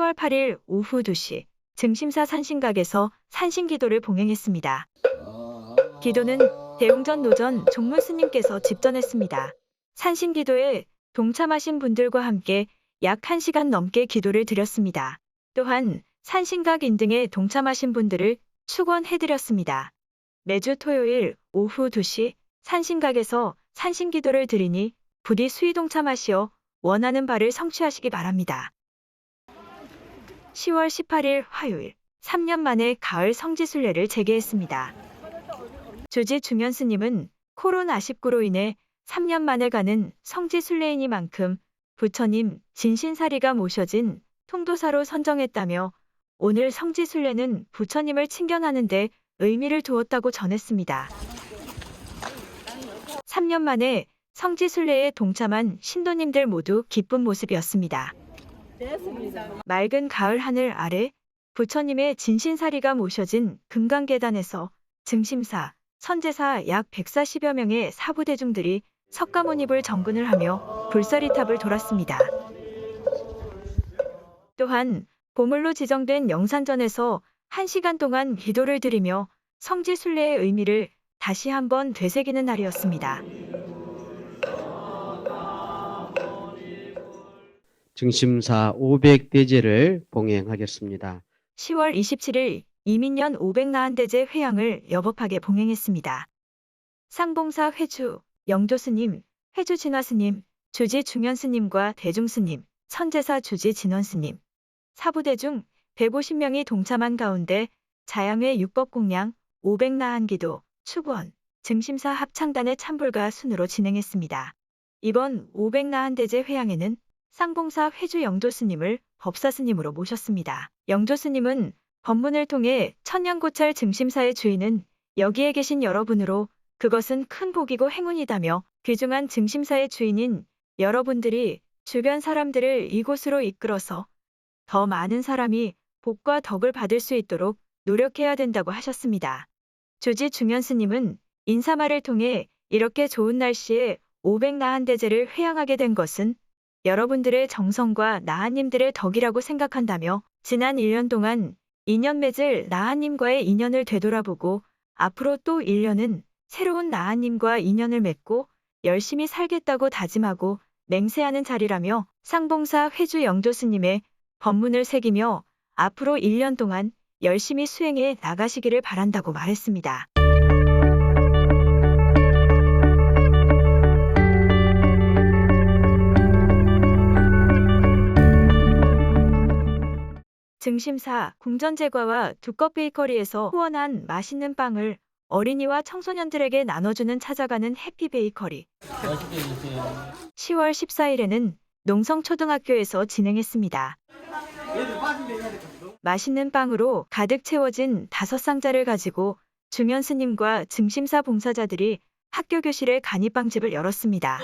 10월 8일 오후 2시 증심사 산신각에서 산신기도를 봉행했습니다. 기도는 대웅전 노전 종문 스님께서 집전했습니다. 산신기도에 동참하신 분들과 함께 약 1시간 넘게 기도를 드렸습니다. 또한 산신각 인등에 동참하신 분들을 축원해드렸습니다. 매주 토요일 오후 2시 산신각에서 산신기도를 드리니 부디 수의 동참하시어 원하는 바를 성취하시기 바랍니다. 10월 18일 화요일 3년 만에 가을 성지순례를 재개했습니다. 주지 중현 스님은 코로나19로 인해 3년 만에 가는 성지순례이니만큼 부처님 진신사리가 모셔진 통도사로 선정했다며 오늘 성지순례는 부처님을 친견하는 데 의미를 두었다고 전했습니다. 3년 만에 성지순례에 동참한 신도님들 모두 기쁜 모습이었습니다. 맑은 가을 하늘 아래 부처님의 진신사리가 모셔진 금강계단에서 증심사, 선제사 약 140여 명의 사부대중들이 석가모니불 정근을 하며 불사리탑을 돌았습니다. 또한 보물로 지정된 영산전에서 1시간 동안 기도를 드리며 성지 순례의 의미를 다시 한번 되새기는 날이었습니다. 증심사 500대제를 봉행하겠습니다. 10월 27일 이민년 500나한대제 회양을 여법하게 봉행했습니다. 상봉사 회주, 영조스님, 회주 진화스님, 주지 중현스님과 대중스님, 선제사 주지 진원스님, 사부대중 150명이 동참한 가운데 자양회 육법공양 500나한기도, 축원, 증심사 합창단의 참불가 순으로 진행했습니다. 이번 500나한대제 회양에는 상봉사 회주 영조스님을 법사스님으로 모셨습니다. 영조스님은 법문을 통해 천년고찰 증심사의 주인은 여기에 계신 여러분으로 그것은 큰 복이고 행운이다며 귀중한 증심사의 주인인 여러분들이 주변 사람들을 이곳으로 이끌어서 더 많은 사람이 복과 덕을 받을 수 있도록 노력해야 된다고 하셨습니다. 주지 중현 스님은 인사말을 통해 이렇게 좋은 날씨에 500나한 대제를 회양하게 된 것은 여러분들의 정성과 나하님들의 덕이라고 생각한다며 지난 1년 동안 인연 맺을 나하님과의 인연을 되돌아보고 앞으로 또 1년은 새로운 나하님과 인연을 맺고 열심히 살겠다고 다짐하고 맹세하는 자리라며 상봉사 회주 영조스님의 법문을 새기며 앞으로 1년 동안 열심히 수행해 나가시기를 바란다고 말했습니다. 증심사 궁전제과와 두껍 베이커리에서 후원한 맛있는 빵을 어린이와 청소년들에게 나눠주는 찾아가는 해피 베이커리. 10월 14일에는 농성초등학교에서 진행했습니다. 맛있는 빵으로 가득 채워진 다섯 상자를 가지고 중현 스님과 증심사 봉사자들이 학교 교실에 간이빵집을 열었습니다.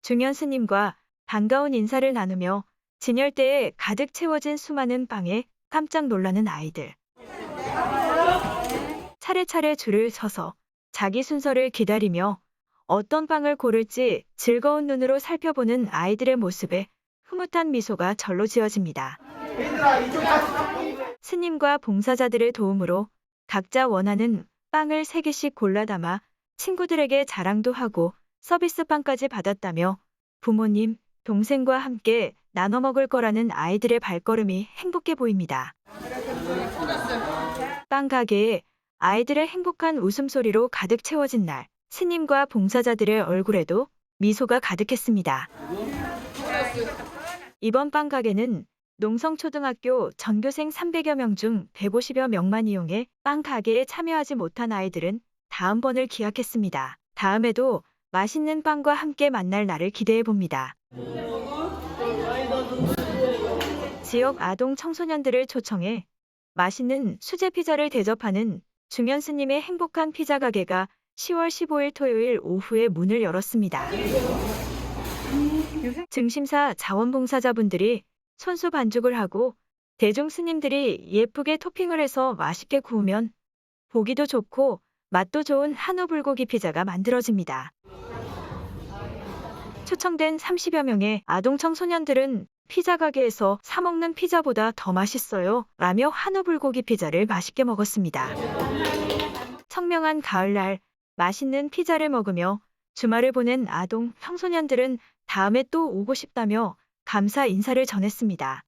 중현 스님과 반가운 인사를 나누며 진열대에 가득 채워진 수많은 빵에 깜짝 놀라는 아이들. 차례차례 줄을 서서 자기 순서를 기다리며 어떤 빵을 고를지 즐거운 눈으로 살펴보는 아이들의 모습에 흐뭇한 미소가 절로 지어집니다. 스님과 봉사자들의 도움으로 각자 원하는 빵을 3개씩 골라 담아 친구들에게 자랑도 하고 서비스 빵까지 받았다며 부모님, 동생과 함께 나눠 먹을 거라는 아이들의 발걸음이 행복해 보입니다. 빵 가게에 아이들의 행복한 웃음소리로 가득 채워진 날, 스님과 봉사자들의 얼굴에도 미소가 가득했습니다. 이번 빵 가게는 농성초등학교 전교생 300여 명 중 150여 명만 이용해 빵 가게에 참여하지 못한 아이들은 다음번을 기약했습니다. 다음에도 맛있는 빵과 함께 만날 날을 기대해 봅니다. 지역 아동 청소년들을 초청해 맛있는 수제 피자를 대접하는 중현 스님의 행복한 피자 가게가 10월 15일 토요일 오후에 문을 열었습니다. 증심사 자원봉사자분들이 손수 반죽을 하고 대중 스님들이 예쁘게 토핑을 해서 맛있게 구우면 보기도 좋고 맛도 좋은 한우 불고기 피자가 만들어집니다. 초청된 30여 명의 아동 청소년들은 피자 가게에서 사 먹는 피자보다 더 맛있어요. 라며 한우 불고기 피자를 맛있게 먹었습니다. 청명한 가을날 맛있는 피자를 먹으며 주말을 보낸 아동 청소년들은 다음에 또 오고 싶다며 감사 인사를 전했습니다.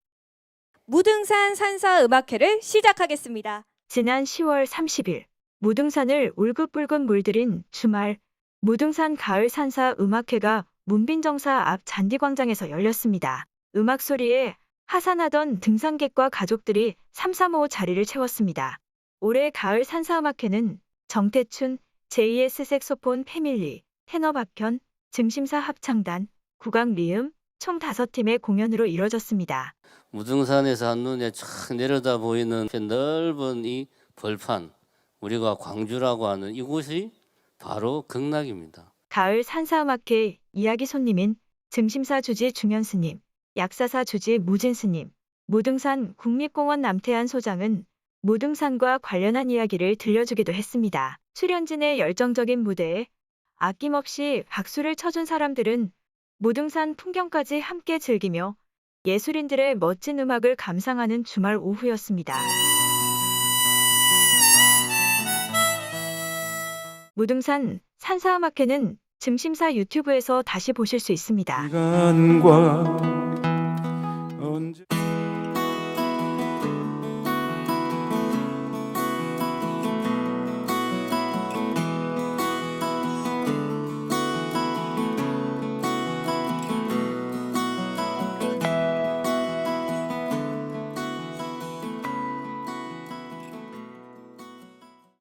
무등산 산사 음악회를 시작하겠습니다. 지난 10월 30일 무등산을 울긋불긋 물들인 주말 무등산 가을 산사 음악회가 문빈정사 앞 잔디광장에서 열렸습니다. 음악 소리에 하산하던 등산객과 가족들이 삼삼오오 자리를 채웠습니다. 올해 가을 산사 음악회는 정태춘, JS 색소폰 패밀리, 테너 박현, 증심사 합창단, 국악 리음 총 5팀의 공연으로 이뤄졌습니다. 무등산에서 한눈에 쫙 내려다 보이는 그 넓은 이 벌판, 우리가 광주라고 하는 이곳이 바로 극락입니다. 가을 산사음악회 이야기 손님인 증심사 주지 중현스님, 약사사 주지 무진스님, 무등산 국립공원 남태안 소장은 무등산과 관련한 이야기를 들려주기도 했습니다. 출연진의 열정적인 무대에 아낌없이 박수를 쳐준 사람들은 무등산 풍경까지 함께 즐기며 예술인들의 멋진 음악을 감상하는 주말 오후였습니다. 무등산 산사음악회는 증심사 유튜브에서 다시 보실 수 있습니다. 언제